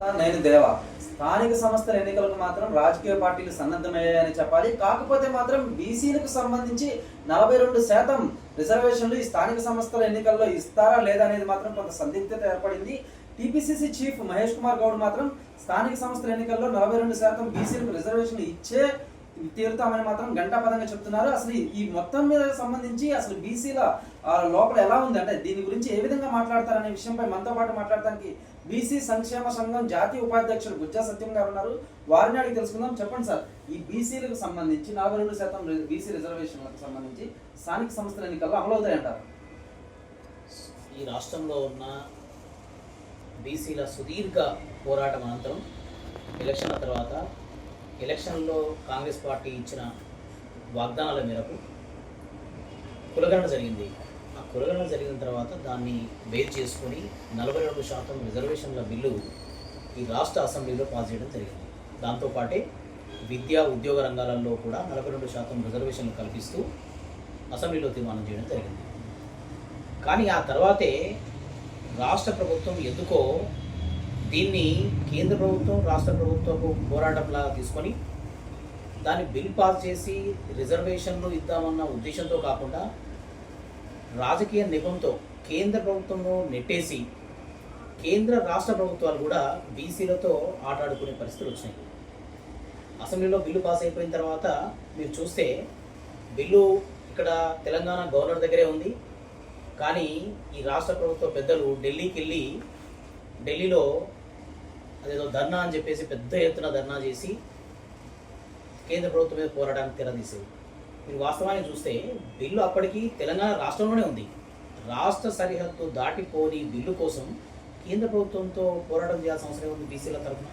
నేను దేవ. స్థానిక సంస్థల ఎన్నికలకు మాత్రం రాజకీయ పార్టీలు సన్నద్ధమయ్యాయని చెప్పాలి. కాకపోతే మాత్రం బీసీలకు సంబంధించి నలభై రెండు శాతం రిజర్వేషన్లు ఈ స్థానిక సంస్థల ఎన్నికల్లో ఇస్తారా లేదా అనేది మాత్రం కొంత సందిగ్ధత ఏర్పడింది. టీపీసీసీ చీఫ్ మహేష్ కుమార్ గౌడ్ మాత్రం స్థానిక సంస్థల ఎన్నికల్లో నలభై రెండు శాతం బీసీలకు రిజర్వేషన్లు ఇచ్చే తీరుతామని మాత్రం గంటాపదంగా చెప్తున్నారు. అసలు ఈ- మొత్తం మీద సంబంధించి అసలు బీసీల లోపల ఎలా ఉంది? అంటే దీని గురించి ఏ విధంగా మాట్లాడతారనే విషయంపై మనతో పాటు మాట్లాడడానికి బీసీ సంక్షేమ సంఘం జాతీయ ఉపాధ్యక్షుడు గుజ్జా సత్యం గారు ఉన్నారు. వారిని అడిగి తెలుసుకుందాం. చెప్పండి సార్ ఈ బీసీలకు సంబంధించి నలభై రెండు శాతం బీసీ రిజర్వేషన్లకు సంబంధించి స్థానిక సంస్థల ఎన్నికల్లో అమలవుతాయంటారు ఈ రాష్ట్రంలో ఉన్న బీసీల సుదీర్ఘ పోరాటం అనంతరం ఎలక్షన్ల తర్వాత ఎలక్షన్లో కాంగ్రెస్ పార్టీ ఇచ్చిన వాగ్దానాల మేరకు కులగణన జరిగింది. ఆ కులగణన జరిగిన తర్వాత దాన్ని బేస్ చేసుకొని నలభై రెండు శాతం రిజర్వేషన్ల బిల్లు ఈ రాష్ట్ర అసెంబ్లీలో పాస్ చేయడం జరిగింది. దాంతోపాటే విద్యా ఉద్యోగ రంగాలలో కూడా నలభై రెండు శాతం రిజర్వేషన్లు కల్పిస్తూ అసెంబ్లీలో తీర్మానం చేయడం జరిగింది. కానీ ఆ తర్వాతే రాష్ట్ర ప్రభుత్వం ఎందుకో దీన్ని కేంద్ర ప్రభుత్వం రాష్ట్ర ప్రభుత్వం పోరాటంలా తీసుకొని దాన్ని బిల్ పాస్ చేసి రిజర్వేషన్లు ఇద్దామన్న ఉద్దేశంతో కాకుండా రాజకీయ నిపంతో కేంద్ర ప్రభుత్వంలో నెట్టేసి కేంద్ర రాష్ట్ర ప్రభుత్వాలు కూడా బీసీలతో ఆటాడుకునే పరిస్థితులు వచ్చినాయి. అసెంబ్లీలో బిల్లు పాస్ అయిపోయిన తర్వాత మీరు చూస్తే బిల్లు ఇక్కడ తెలంగాణ గవర్నర్ దగ్గరే ఉంది. కానీ ఈ రాష్ట్ర ప్రభుత్వ పెద్దలు ఢిల్లీకి వెళ్ళి ఢిల్లీలో అదేదో ధర్నా అని చెప్పేసి పెద్ద ఎత్తున ధర్నా చేసి కేంద్ర ప్రభుత్వం మీద పోరాటానికి తెరదీసేది మీరు వాస్తవాన్ని చూస్తే బిల్లు అప్పటికి తెలంగాణ రాష్ట్రంలోనే ఉంది. రాష్ట్ర సరిహద్దు దాటిపోని బిల్లు కోసం కేంద్ర ప్రభుత్వంతో పోరాటం చేయాల్సిన అవసరం ఉంది బీసీల తరఫున?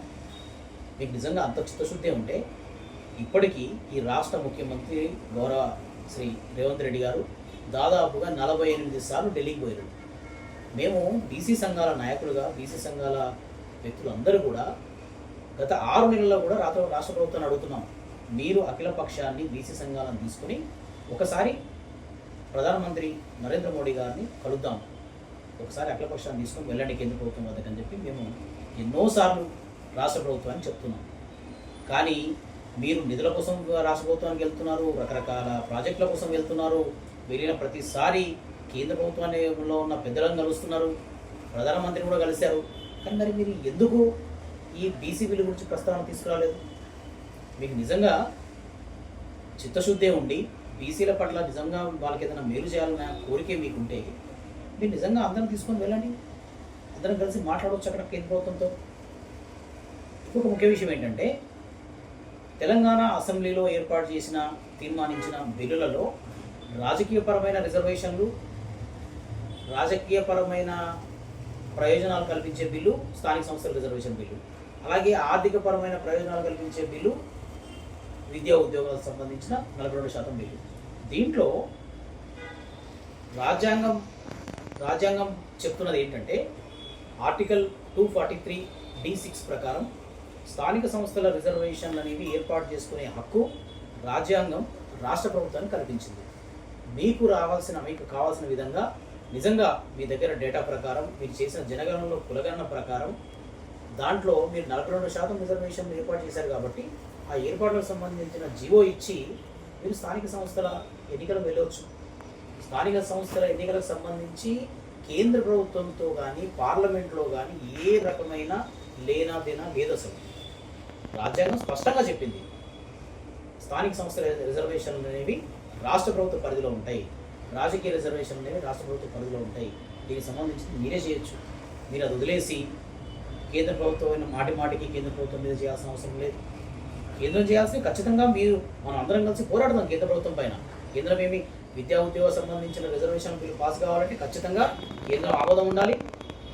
మీకు నిజంగా అంత చిత్తశుద్ధి ఉంటే ఇప్పటికీ ఈ రాష్ట్ర ముఖ్యమంత్రి గౌరవ శ్రీ రేవంత్ రెడ్డి గారు దాదాపుగా నలభై ఎనిమిది సార్లు ఢిల్లీకి పోయారు. మేము బీసీ సంఘాల నాయకులుగా బీసీ సంఘాల వ్యక్తులు అందరూ కూడా గత ఆరు నెలల్లో కూడా రాష్ట్ర రాష్ట్ర ప్రభుత్వాన్ని అడుగుతున్నాం. మీరు అఖిల పక్షాన్ని బీసీ సంఘాలను తీసుకుని ఒకసారి ప్రధానమంత్రి నరేంద్ర మోడీ గారిని కలుద్దాం. ఒకసారి అఖిల పక్షాన్ని తీసుకొని వెళ్ళండి కేంద్ర ప్రభుత్వం వద్దకని అని చెప్పి మేము ఎన్నోసార్లు రాష్ట్ర ప్రభుత్వాన్ని చెప్తున్నాం. కానీ మీరు నిధుల కోసం రాష్ట్ర ప్రభుత్వానికి వెళ్తున్నారు రకరకాల ప్రాజెక్టుల కోసం వెళ్తున్నారు వెళ్ళిన ప్రతిసారి కేంద్ర ప్రభుత్వంలో ఉన్న పెద్దలను కలుస్తున్నారు ప్రధానమంత్రి కూడా కలిశారు. కానీ మరి మీరు ఎందుకు ఈ బీసీ బిల్లు గురించి ప్రస్తావన తీసుకురాలేదు? మీకు నిజంగా చిత్తశుద్ధే ఉండి బీసీల పట్ల నిజంగా వాళ్ళకి ఏదైనా మేలు చేయాలన్న కోరికే మీకుంటే మీరు నిజంగా అందరం తీసుకొని వెళ్ళండి. అందరం కలిసి మాట్లాడవచ్చు అక్కడ కేంద్ర ప్రభుత్వంతో ఇంకొక ముఖ్య విషయం ఏంటంటే తెలంగాణ అసెంబ్లీలో ఏర్పాటు చేసిన తీర్మానించిన బిల్లులలో రాజకీయపరమైన రిజర్వేషన్లు రాజకీయపరమైన ప్రయోజనాలు కల్పించే బిల్లు స్థానిక సంస్థల రిజర్వేషన్ బిల్లు. అలాగే ఆర్థికపరమైన ప్రయోజనాలు కల్పించే బిల్లు విద్యా ఉద్యోగాలకు సంబంధించిన నలభై రెండు శాతం బిల్లు. దీంట్లో రాజ్యాంగం రాజ్యాంగం చెప్తున్నది ఏంటంటే article two forty three D six ప్రకారం స్థానిక సంస్థల రిజర్వేషన్లు అనేవి ఏర్పాటు చేసుకునే హక్కు రాజ్యాంగం రాష్ట్ర ప్రభుత్వానికి కల్పించింది. మీకు రావాల్సిన మీకు కావాల్సిన విధంగా నిజంగా మీ దగ్గర డేటా ప్రకారం మీరు చేసిన జనగణనలో కులగణన ప్రకారం దాంట్లో మీరు నలభై రెండు శాతం రిజర్వేషన్ ఏర్పాటు చేశారు కాబట్టి ఆ ఏర్పాట్లకు సంబంధించిన జీవో ఇచ్చి మీరు స్థానిక సంస్థల ఎన్నికలకు వెళ్ళవచ్చు స్థానిక సంస్థల ఎన్నికలకు సంబంధించి కేంద్ర ప్రభుత్వంతో కానీ పార్లమెంట్లో కానీ ఏ రకమైన లేనాదేనా లేదు అసలు రాజ్యాంగం స్పష్టంగా చెప్పింది. స్థానిక సంస్థల రిజర్వేషన్లు అనేవి రాష్ట్ర ప్రభుత్వ పరిధిలో ఉంటాయి. రాజకీయ రిజర్వేషన్ అనేవి రాష్ట్ర ప్రభుత్వ పరిధిలో ఉంటాయి. దీనికి సంబంధించి మీరే చేయొచ్చు. మీరు అది వదిలేసి కేంద్ర ప్రభుత్వం మాటి మాటికి కేంద్ర ప్రభుత్వం మీద చేయాల్సిన అవసరం లేదు. కేంద్రం చేయాల్సి ఖచ్చితంగా మీరు మనం అందరం కలిసి పోరాడదాం కేంద్ర ప్రభుత్వం పైన. కేంద్రం ఏమి విద్యా ఉద్యోగ సంబంధించిన రిజర్వేషన్ బిల్లు పాస్ కావాలంటే ఖచ్చితంగా కేంద్రం ఆమోదం ఉండాలి.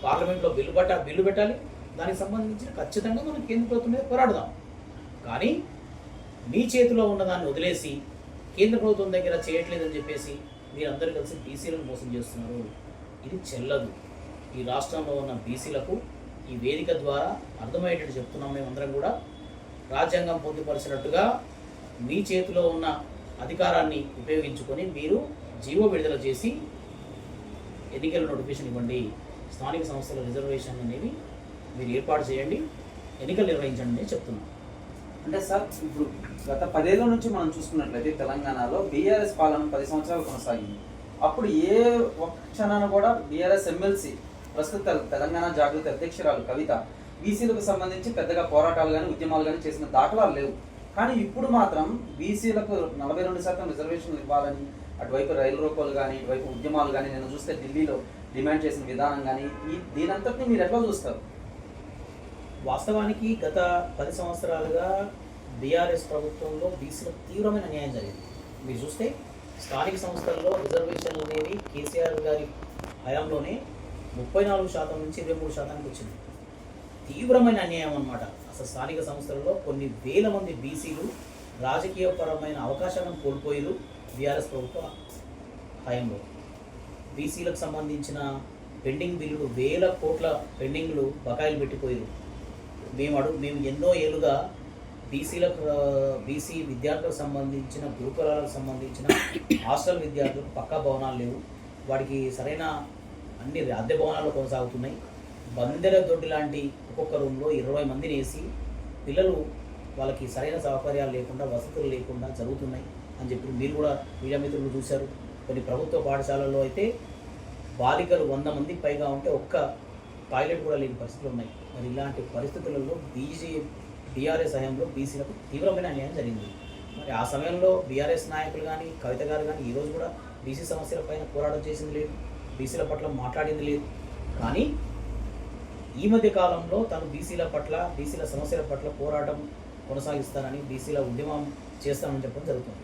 పార్లమెంట్లో బిల్లు పట్ట బిల్లు పెట్టాలి. దానికి సంబంధించిన ఖచ్చితంగా మనం కేంద్ర ప్రభుత్వం మీద పోరాడదాం. కానీ మీ చేతిలో ఉన్నదాన్ని వదిలేసి కేంద్ర ప్రభుత్వం దగ్గర చేయట్లేదని చెప్పేసి మీరందరూ కలిసి బీసీలను మోసం చేస్తున్నారు. ఇది చెల్లదు. ఈ రాష్ట్రంలో ఉన్న బీసీలకు ఈ వేదిక ద్వారా అర్థమయ్యేటట్టు చెప్తున్నాం మేమందరం కూడా. రాజ్యాంగం పొందుపరిచినట్టుగా మీ చేతిలో ఉన్న అధికారాన్ని ఉపయోగించుకొని మీరు జీవో విడుదల చేసి ఎన్నికల నోటిఫికేషన్ ఇవ్వండి. స్థానిక సంస్థల రిజర్వేషన్ అనేవి మీరు ఏర్పాటు చేయండి. ఎన్నికలు నిర్వహించండి అని చెప్తున్నాం. అంటే సార్ ఇప్పుడు గత పదేళ్ళ నుంచి మనం చూసుకున్నట్లయితే తెలంగాణలో బీఆర్ఎస్ పాలన పది సంవత్సరాలు కొనసాగింది. అప్పుడు ఏ ఒక్క క్షణాన కూడా బీఆర్ఎస్ ఎమ్మెల్సీ ప్రస్తుత తెలంగాణ జాగృతి అధ్యక్షురాలు కవిత బీసీలకు సంబంధించి పెద్దగా పోరాటాలు కానీ ఉద్యమాలు కానీ చేసిన దాఖలాలు లేవు. కానీ ఇప్పుడు మాత్రం బీసీలకు నలభై రెండు శాతం రిజర్వేషన్లు ఇవ్వాలని అటువైపు రైలు రోకోలు కానీ ఇటువైపు ఉద్యమాలు కానీ నేను చూస్తే ఢిల్లీలో డిమాండ్ చేసిన విధానం కానీ ఈ దీనంతటిని మీరు ఎట్లా చూస్తారు? వాస్తవానికి గత పది సంవత్సరాలుగా బీఆర్ఎస్ ప్రభుత్వంలో బీసీలకు తీవ్రమైన న్యాయం జరిగింది. మీరు చూస్తే స్థానిక సంస్థల్లో రిజర్వేషన్లు అనేవి కేసీఆర్ గారి హయాంలోనే ముప్పై నాలుగు శాతం నుంచి ఇరవై మూడు శాతానికి వచ్చింది. తీవ్రమైన అన్యాయం అన్నమాట. అసలు స్థానిక సంస్థల్లో కొన్ని వేల మంది బీసీలు రాజకీయపరమైన అవకాశాలను కోల్పోయారు బీఆర్ఎస్ ప్రభుత్వ హయాంలో. బీసీలకు సంబంధించిన పెండింగ్ బిల్లులు వేల కోట్ల పెండింగ్లు బకాయిలు పెట్టిపోయారు. మేము అడుగు మేము ఎన్నో ఏళ్ళుగా బీసీలకు బీసీ విద్యార్థులకు సంబంధించిన గురుకులాలకు సంబంధించిన హాస్టల్ విద్యార్థులకు పక్కా భవనాలు లేవు. వాడికి సరైన అన్ని అద్దె భవనాలు కొనసాగుతున్నాయి. బందెర దొడ్డి లాంటి ఒక్కొక్క రూమ్లో ఇరవై మందిని వేసి పిల్లలు వాళ్ళకి సరైన సౌకర్యాలు లేకుండా వసతులు లేకుండా జరుగుతున్నాయి అని చెప్పి మీరు కూడా మీడియా మిత్రులు చూశారు. కొన్ని ప్రభుత్వ పాఠశాలల్లో అయితే బాలికలు వంద మంది పైగా ఉంటే ఒక్క టాయిలెట్ కూడా లేని పరిస్థితులు ఉన్నాయి. మరి ఇలాంటి పరిస్థితులలో బీజే బీఆర్ఎస్ హయాంలో బీసీలకు తీవ్రమైన అన్యాయం జరిగింది. మరి ఆ సమయంలో బీఆర్ఎస్ నాయకులు కానీ కవిత గారు కానీ ఈరోజు కూడా బీసీ సమస్యలపైన పోరాటం చేసింది లేదు. బీసీల పట్ల మాట్లాడింది లేదు. కానీ ఈ మధ్య కాలంలో తను బీసీల పట్ల బీసీల సమస్యల పట్ల పోరాటం కొనసాగిస్తానని బీసీల ఉద్యమం చేస్తానని చెప్పడం జరుగుతుంది.